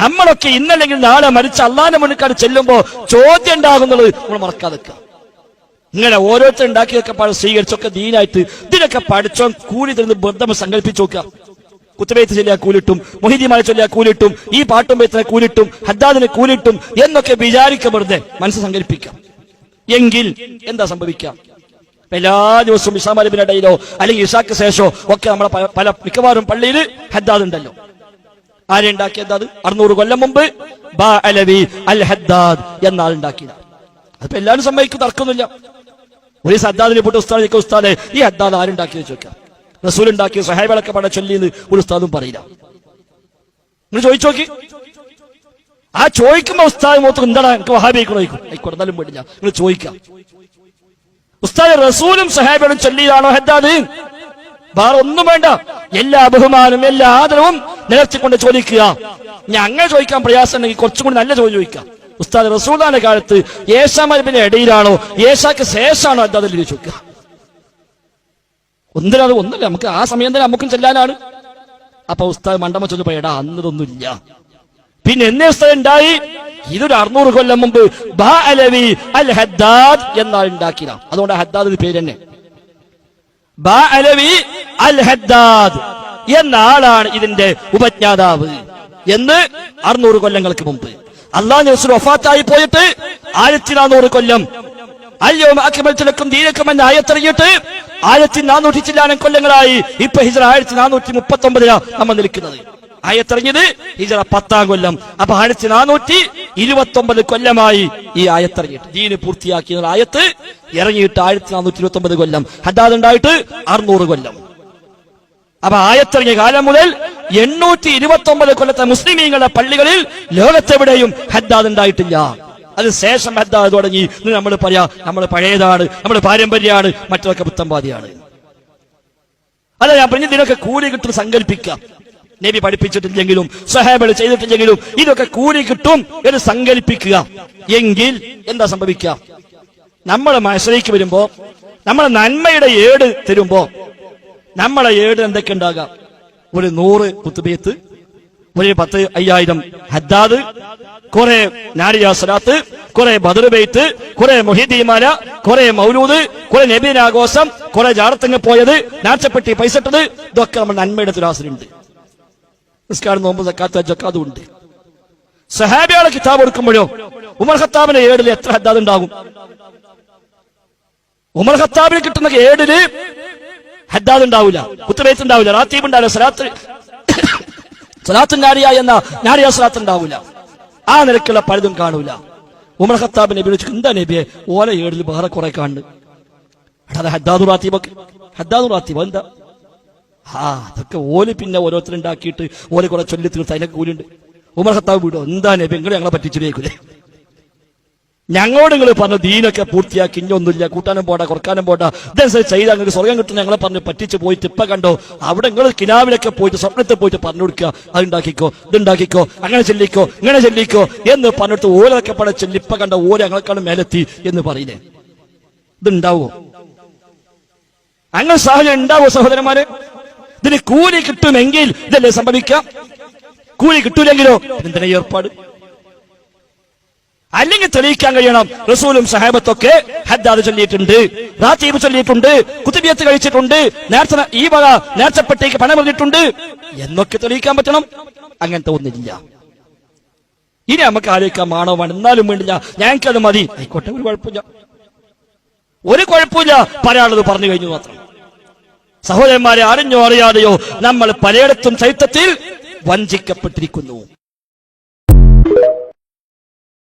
നമ്മളൊക്കെ ഇന്നല്ലെങ്കിൽ നാളെ മരിച്ച അള്ളാന്റെ മുന്നിക്കാട് ചെല്ലുമ്പോ ചോദ്യം ഉണ്ടാകുന്നുള്ളത് നമ്മൾ മറക്കാതെ. ഇങ്ങനെ ഓരോരുത്തർ ഉണ്ടാക്കിയൊക്കെ പാട് സ്വീകരിച്ചൊക്കെ ദീനായിട്ട് ഇതിനൊക്കെ പഠിച്ചോ കൂലി തരുന്ന ബന്ധം സങ്കല്പിച്ചു നോക്കുക. കുത്തബേത്ത് ചൊല്ലിയാ കൂലിട്ടും മൊഹിദിമാരെ ചൊല്ലിയാ കൂലിട്ടും ഈ പാട്ടും ബേത്തിനെ കൂലിട്ടും ഹദ്ദാദിനെ കൂലിട്ടും എന്നൊക്കെ വിചാരിക്കപ്പെടുന്നത് മനസ്സ് സങ്കല്പിക്കാം എങ്കിൽ എന്താ സംഭവിക്കാം എല്ലാ ദിവസവും ഇഷാമലിബിന്റെ ഇടയിലോ അല്ലെങ്കിൽ ഇഷാക്ക് ശേഷമോ ഒക്കെ നമ്മളെ പല മിക്കവാറും പള്ളിയിൽ ഹദ്ദാദ് ഉണ്ടല്ലോ. ആരെ ഉണ്ടാക്കിയത് അത്? അറുന്നൂറ് കൊല്ലം മുമ്പ്? ബാ അലവി അൽ ഹദ്ദാദ് എന്ന ആളുണ്ടാക്കിയത് അതിപ്പോ എല്ലാവരും സമ്മതിക്കും തർക്കമൊന്നുമില്ല. ഒരു സദ്ദാദിനെ പോട്ട് ഉസ്താദിലേക്ക് ഉസ്താദെ ഈ ഹദ്ദാദ് ആരുണ്ടാക്കിയത് ചോദിക്കാം? റസൂൽ ഉണ്ടാക്കിയ സഹായകളൊക്കെ പട ചൊല്ലിന്ന് ഒരു ഉസ്താദും പറയില്ല. നിങ്ങൾ ചോദിച്ചു നോക്കി. ആ ചോദിക്കുമ്പോ ഉസ്താദ് മൊത്തം എന്താണ്? എനിക്ക് വഹാബിക്കണോ ആയിക്കോട്ടെ എന്നാലും വേണ്ടില്ല നിങ്ങൾ ചോദിക്കാം. ഉസ്താദ് റസൂലും സഹാബികളും ചൊല്ലിയതാണോ ഹദ്ദാദ്? വേറെ ഒന്നും വേണ്ട. എല്ലാ ബഹുമാനവും എല്ലാ ആദരവും നിലർത്തിക്കൊണ്ട് ചോദിക്കുക. ഞാൻ അങ്ങനെ ചോദിക്കാൻ പ്രയാസം ഉണ്ടെങ്കിൽ കുറച്ചും കൂടി നല്ല ചോദ്യം ചോദിക്കാം ഉസ്താദ് റസൂദാന്റെ കാലത്ത് യേശാമരബിന്റെ ഇടയിലാണോ യേശാക്ക് ശേഷമാണോ ഹദ്ദാദിൽ ചോദിക്കുക? ഒന്നിനത് ഒന്നുമില്ല. നമുക്ക് ആ സമയം തന്നെ നമുക്കും ചെല്ലാനാണ്. അപ്പൊ ഉസ്താദ് മണ്ടമ്മ ചോദിച്ചപ്പോ എടാ അന്നതൊന്നുമില്ല. പിന്നെ എന്നേ ഉസ്താദ് ഉണ്ടായി? ഇതൊരു അറുന്നൂറ് കൊല്ലം മുമ്പ് അലവി അൽ ഹദ്ദാദ് എന്നാൽ ഉണ്ടാക്കിയതാണ് അതുകൊണ്ട് ഹദ്ദാദ് പേര് തന്നെ. അലവി അൽ എന്ന ആളാണ് ഇതിന്റെ ഉപജ്ഞാതാവ് എന്ന് അറുന്നൂറ് കൊല്ലങ്ങൾക്ക് മുമ്പ്. അള്ളാഹ് റസൂൽ വഫാത്തായി പോയിട്ട് ആയിരത്തി നാനൂറ് കൊല്ലം അയ്യോ അക്രമത്തിലക്കും ദീനക്കും എന്ന ആയത്തിറങ്ങിയിട്ട് ആയിരത്തി നാനൂറ്റി ചില്ലാനം കൊല്ലങ്ങളായി ഇപ്പൊ ഹിജറ ആയിരത്തി നാനൂറ്റി മുപ്പത്തി ഒമ്പതിലാണ് നമ്മൾ നിൽക്കുന്നത് ആയത്തിറങ്ങിയത് ഹിജറ പത്താം കൊല്ലം. അപ്പൊ ആയിരത്തി നാനൂറ്റി ഇരുപത്തി ഒമ്പത് കൊല്ലമായി ഈ ആയത്തിറങ്ങിയിട്ട് ദീന് പൂർത്തിയാക്കിയ ആയത്ത് ഇറങ്ങിയിട്ട് ആയിരത്തി നാനൂറ്റി ഇരുപത്തി ഒമ്പത് കൊല്ലം. ഹദാദ് ഉണ്ടായിട്ട് അറുന്നൂറ് കൊല്ലം. അപ്പൊ ആയത്തിറങ്ങിയ കാലം മുതൽ എണ്ണൂറ്റി ഇരുപത്തി ഒമ്പത് കൊല്ലത്തെ മുസ്ലിമീങ്ങളുടെ പള്ളികളിൽ ലോകത്തെവിടെയും ഹദ്ദാദ് ഉണ്ടായിട്ടില്ല. അത് ശേഷം ഹദ്ദാദ് തുടങ്ങി. നമ്മൾ പറയാ നമ്മൾ പഴയതാണ് നമ്മൾ പാരമ്പര്യമാണ് മറ്റൊക്കെ പുത്തമ്പാതിയാണ് അല്ല ഞാൻ പറഞ്ഞ ഇതിനൊക്കെ കൂലി കിട്ടും സങ്കല്പിക്കാം നബി പഠിപ്പിച്ചിട്ടില്ലെങ്കിലും സഹാബികൾ ചെയ്തിട്ടില്ലെങ്കിലും ഇതൊക്കെ കൂലി കിട്ടും എന്ന് സങ്കല്പിക്കുക. എങ്കിൽ എന്താ സംഭവിക്കുക? നമ്മൾ മനസ്സിലേക്ക് വരുമ്പോ നമ്മളെ നന്മയുടെ ഏട് തരുമ്പോ നമ്മളെ ഏട് എന്തൊക്കെ ഉണ്ടാകാം ഒരു നൂറ് കുത്തുബീത്ത് ഒരു പത്ത് അയ്യായിരം ഹദ്ദാദ് കുറെ നാരിയ സലാത്ത് കുറെ ബദർബെയ്ത്ത് കുറെ മൊഹിദ്ദീമാല കുറെ മൗലൂദ് കുറെ നബീനാഘോഷം കുറെ ജാറത്തങ്ങ് പോയത് നാച്ചപ്പെട്ടി പൈസ ഇട്ടത് ഇതൊക്കെ നമ്മൾ നന്മയുടെ തുലാസിലുണ്ട്. നിസ്കാരം നോമ്പ് സക്കാത്ത് ഉണ്ട്. സഹാബിയാളെ കിതാബ് എടുക്കുമ്പോഴോ ഉമർ ഖത്താബിന്റെ ഏടിൽ എത്ര ഹദ്ദാദ് ഉണ്ടാകും? ഉമർ ഖത്താബിന് കിട്ടുന്ന ഏടിൽ ഹദ്ദാദ് ഉണ്ടാവില്ല കുത്തുബേത്ത് ഉണ്ടാവില്ല റാത്തീബ് ഉണ്ടാവില്ല സലാത്ത് സലാത്ത് നാരിയ എന്ന നാരിയ സലാത്ത് ഉണ്ടാവില്ല ആ നിലക്കുള്ള പലതും കാണൂല. ഉമർ ഖത്താബ് നബി വിളിച്ചു എന്താ നബിയെ? ഓല ഏടിൽ വേറെ കുറെ കാണുന്നു എടാ, അത് ഹദ്ദാദു റാത്തീബൊക്കെ. ഹദ്ദാദു റാത്തീബ് എന്താ ആ അതൊക്കെ ഓൽ പിന്നെ ഓരോരുത്തരുണ്ടാക്കിയിട്ട് ഓൽ കുറെ ചൊല്ലി തീർത്ത് അതിനൊക്കെ കൂലുണ്ട് ഉമർ ഖത്താബ് വീടോ എന്താ നബി? എങ്ങനെ ഞങ്ങളെ പറ്റിച്ചിട്ടേക്കൂലേ ഞങ്ങളോട് നിങ്ങൾ പറഞ്ഞു ദീനൊക്കെ പൂർത്തിയാക്കി ഇനിയൊന്നുമില്ല കൂട്ടാനും പോടാ കുറക്കാനും പോടാ ഇതനുസരിച്ച് ചെയ്താൽ നിങ്ങൾക്ക് സ്വർഗം കിട്ടുന്ന ഞങ്ങളെ പറഞ്ഞ് പറ്റിച്ച് പോയിട്ട് ഇപ്പം കണ്ടോ? അവിടെ നിങ്ങൾ കിനാവിലൊക്കെ പോയിട്ട് സ്വപ്നത്തിൽ പോയിട്ട് പറഞ്ഞു കൊടുക്കുക. അതുണ്ടാക്കിക്കോ ഇതുണ്ടാക്കിക്കോ അങ്ങനെ ചെല്ലിക്കോ ഇങ്ങനെ ചെല്ലിക്കോ എന്ന് പറഞ്ഞിട്ട് ഓരോക്കെ പട ചെല്ലി ഇപ്പൊ കണ്ട ഓരോ ഞങ്ങളെക്കാളും മേലെത്തി എന്ന് പറയുന്നേ. ഇതുണ്ടാവോ? അങ്ങനെ സാഹചര്യം ഉണ്ടാവോ സഹോദരന്മാരെ? ഇതിന് കൂലി കിട്ടുമെങ്കിൽ ഇതല്ലേ സംഭവിക്കാം കൂലി കിട്ടൂലെങ്കിലോ? എന്തിനാ ഏർപ്പാട്? അല്ലെങ്കിൽ തെളിയിക്കാൻ കഴിയണം. റസൂലും സഹാബത്തൊക്കെ ഹദ്ദാദ് ചൊല്ലിയിട്ടുണ്ട് റാത്തീബ് ചൊല്ലിയിട്ടുണ്ട് കുത്തുബിയത്ത് കഴിച്ചിട്ടുണ്ട് നേർച്ച ഈ വക നേർച്ചപ്പെട്ടേക്ക് പണം പറഞ്ഞിട്ടുണ്ട് എന്നൊക്കെ തെളിയിക്കാൻ പറ്റണം. അങ്ങനത്തെ ഒന്നില്ല ഇനി നമുക്ക് ആലോചിക്കാൻ വേണം എന്നാലും വേണ്ടില്ല. ഞങ്ങൾക്കത് മതി. ആയിക്കോട്ടെ ഒരു കുഴപ്പമില്ല. ഒരു കുഴപ്പമില്ല. പറയാനുള്ളത് പറഞ്ഞു കഴിഞ്ഞു മാത്രം. സഹോദരന്മാരെ അറിഞ്ഞോ അറിയാതെയോ നമ്മൾ പലയിടത്തും ചൈത്രത്തിൽ വഞ്ചിക്കപ്പെട്ടിരിക്കുന്നു.